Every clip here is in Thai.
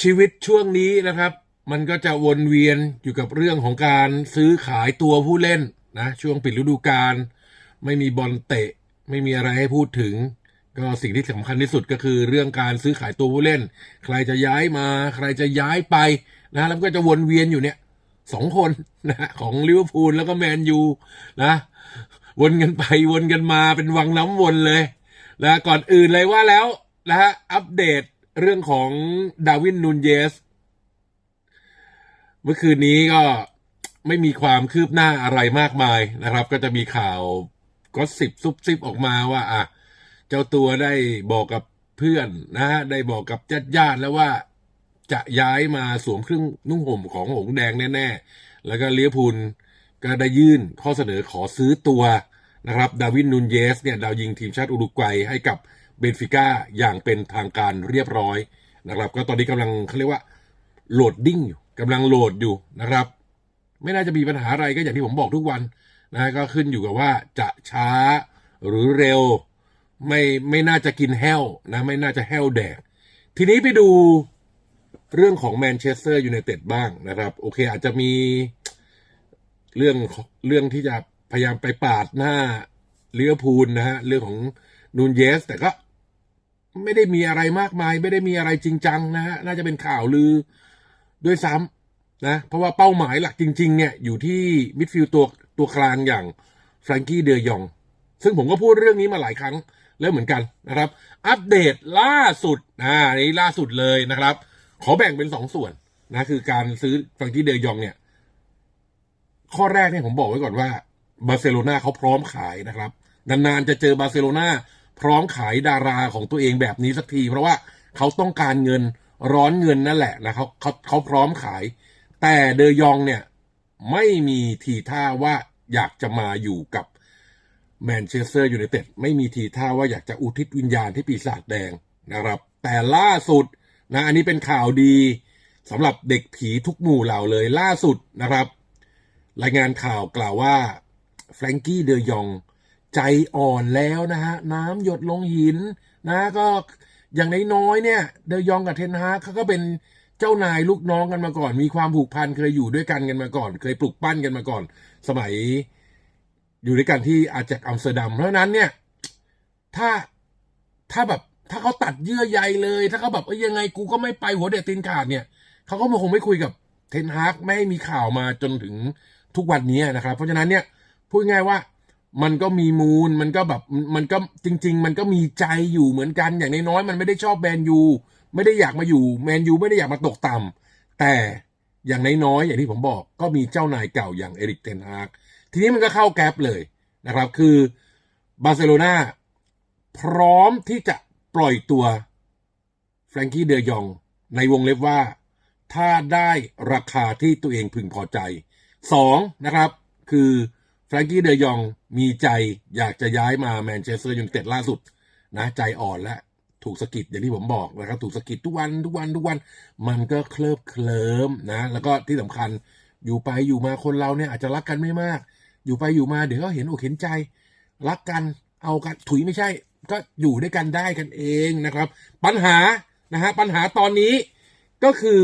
ชีวิตช่วงนี้นะครับ มันก็จะวนเวียนอยู่กับเรื่องของการซื้อขายตัวผู้เล่นนะช่วงปิดฤดูกาลไม่มีบอลเตะ ไม่มีอะไรให้พูดถึง ก็สิ่งที่สำคัญที่สุดก็คือเรื่องการซื้อขายตัวผู้เล่น ใครจะย้ายมา ใครจะย้ายไปนะแล้วก็จะวนเวียนอยู่เนี่ยสองคนนะของลิเวอร์พูลแล้วก็แมนยูนะวนกันไปวนกันมาเป็นวังน้ำวนเลยนะก่อนอื่นเลยว่าแล้วนะฮะอัปเดต เรื่องของดาวินนูนเยส เมื่อคืนนี้ก็ไม่มีความคืบหน้าอะไรมากมายนะครับ ก็จะมีข่าวก็สิบซุบซิบออกมาว่า อะ เจ้าตัวได้บอกกับเพื่อนนะฮะได้บอกกับญาติญาติๆแล้วว่าจะย้ายมาสวมเครื่องนุ่งห่มของหงส์แดงแน่ ๆ แล้วก็เลียพูลก็ได้ยื่นข้อเสนอขอซื้อตัวนะครับ ดาวินนูนเยสเนี่ยดาวยิงทีมชาติอุรุกวัยให้กับ เบนฟิก้าอย่างเป็นทางการเรียบร้อยนะครับ ก็ตอนนี้กำลังเขาเรียกว่าโหลดดิ้งอยู่กำลังโหลดอยู่นะครับ ไม่น่าจะมีปัญหาอะไรก็อย่างที่ผมบอกทุกวันนะก็ขึ้นอยู่กับว่าจะช้าหรือเร็ว ไม่ไม่น่าจะกินแห้วนะไม่น่าจะแห้วแดก ทีนี้ไปดูเรื่องของแมนเชสเตอร์ยูไนเต็ดบ้างนะครับ โอเค อาจจะมีเรื่องเรื่องที่จะพยายามไปปาดหน้าเลี้ยวพูลนะฮะเรื่องของนูนเยส แต่ก็ ไม่ได้มีอะไรมากมาย ไม่ได้มีอะไรจริงจังนะฮะน่าจะเป็นข่าวลือด้วยซ้ำนะเพราะว่าเป้าหมายหลักจริง ๆ เนี่ยอยู่ที่มิดฟิลด์ตัวตัวกลางอย่างแฟรงกี้เดยอง ซึ่งผมก็พูดเรื่องนี้มาหลายครั้งแล้วเหมือนกันนะครับ อัปเดตล่าสุดอ่าอันนี้ล่าสุดเลยนะครับ ขอแบ่งเป็นสองส่วนนะคือการซื้อแฟรงกี้เดยองเนี่ย ข้อแรกเนี่ยผมบอกไว้ก่อนว่าบาร์เซโลนาเขาพร้อมขายนะครับนานๆจะเจอบาร์เซโลนา พร้อมขายดาราของตัวเองแบบนี้สักที เพราะว่าเขาต้องการเงินร้อนเงินนั่นแหละนะเขาเขาเขาพร้อมขาย แต่เดยองเนี่ยไม่มีทีท่าว่าอยากจะมาอยู่กับแมนเชสเตอร์ยูไนเต็ดไม่มีทีท่าว่าอยากจะอุทิศวิญญาณที่ปีศาจแดงนะครับ แต่ล่าสุดนะอันนี้เป็นข่าวดีสำหรับเด็กผีทุกหมู่เหล่าเลยล่าสุดนะครับ รายงานข่าวกล่าวว่าแฟรงกี้เดยอง ใจอ่อนแล้วนะฮะน้ำหยดลงหินนะก็อย่างน้อยๆเนี่ย เดยองกับเทนฮาเขาก็เป็นเจ้านายลูกน้องกันมาก่อน มีความผูกพันเคยอยู่ด้วยกันกันมาก่อน เคยปลุกปั้นกันมาก่อน สมัย อยู่ด้วยกันที่อาจากอัมสเตอร์ดัมเพราะฉะนั้นเนี่ย ถ้าถ้าแบบถ้าเขาตัดเยื่อใยเลย ถ้าเขาแบบเอ้ยยังไงกูก็ไม่ไปหัวเด็ดตีนขาดเนี่ยเขาก็คงไม่คุยกับเทนฮากไม่ให้มีข่าวมาจนถึงทุกวันนี้นะครับ เพราะฉะนั้นเนี่ยพูดง่ายว่า มันก็มีมูลมันก็แบบมันก็จริง ๆ มันก็มีใจอยู่เหมือนกันอย่างน้อยๆมันไม่ได้ชอบแมนยูไม่ได้อยากมาอยู่แมนยูไม่ได้อยากมาตกต่ำแต่อย่างน้อยๆอย่างที่ผมบอกก็มีเจ้านายเก่าอย่างเอริกเทนฮากทีนี้มันก็เข้าแก๊ปเลยนะครับ คือบาร์เซโลนาพร้อมที่จะปล่อยตัวแฟรงกี้เดยองในวงเล็บว่า ถ้าได้ราคาที่ตัวเองพึงพอใจสองนะครับ คือ แฟรงกี้เดยองมีใจอยากจะย้ายมาแมนเชสเตอร์ยูไนเต็ดล่าสุดนะใจอ่อนแล้วถูกสะกิดอย่างที่ผมบอกนะครับ ถูกสะกิดทุกวันทุกวันทุกวัน มันก็เคลิบเคลิ้มนะ แล้วก็ที่สำคัญอยู่ไปอยู่มาคนเราเนี่ยอาจจะรักกันไม่มาก อยู่ไปอยู่มาเดี๋ยวก็เห็นอกเห็นใจ รักกันเอากันถุยไม่ใช่ ก็อยู่ด้วยกันได้กันเองนะครับ ปัญหานะฮะปัญหาตอนนี้ก็คือ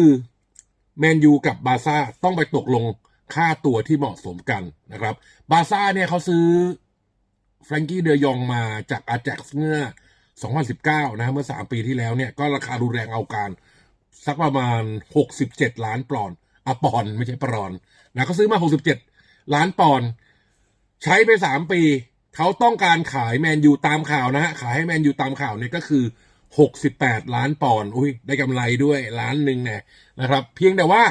แมนยูกับบาซ่าต้องไปตกลง ค่าตัวที่เหมาะสมกันนะครับ บาซ่าเนี่ยเขาซื้อแฟรงกี้เดยองมาจากอาแจ็กเมื่อ 2019 นะเมื่อ 3 ปีที่แล้วเนี่ยก็ราคารุนแรงเอาการสักประมาณ 67 ล้านปอนด์อะปอนด์ไม่ใช่ปอนนะเขาซื้อมา 67 ล้านปอนด์ใช้ไป 3 ปี เขาต้องการขายแมนยูตามข่าวนะฮะขายให้แมนยูตามข่าวเนี่ยก็คือ 68 ล้านปอนด์อุ้ยได้กำไรด้วยล้านหนึ่งเนี่ยนะครับ เพียงแต่ว่า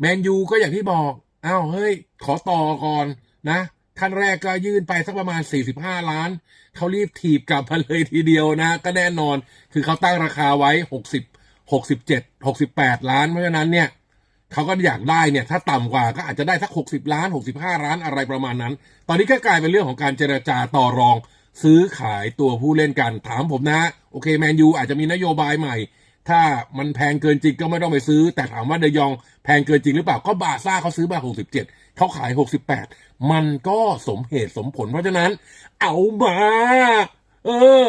แมนยูก็อย่างที่บอก อ้าวเฮ้ย ขอต่อก่อนนะขั้นแรกก็ยื่นไปสักประมาณ 45 ล้าน เขารีบถีบกลับมาเลยทีเดียวนะ ก็แน่นอน คือเขาตั้งราคาไว้ 60 67 68 ล้าน เพราะฉะนั้นเนี่ยเขาก็อยากได้เนี่ย ถ้าต่ำกว่าก็อาจจะได้สัก 60 ล้าน 65 ล้านอะไรประมาณนั้น ตอนนี้ก็กลายเป็นเรื่องของการเจรจาต่อรอง ซื้อขายตัวผู้เล่นกัน ถามผมนะ โอเคแมนยูอาจจะมีนโยบายใหม่ ถ้ามันแพงเกินจริงก็ไม่ต้องไปซื้อ แต่ถามว่าเดยองแพงเกินจริงหรือเปล่า ก็บาซ่าเขาซื้อมา 67 เขาขาย 68 มันก็สมเหตุสมผลเพราะฉะนั้น เอามา เออ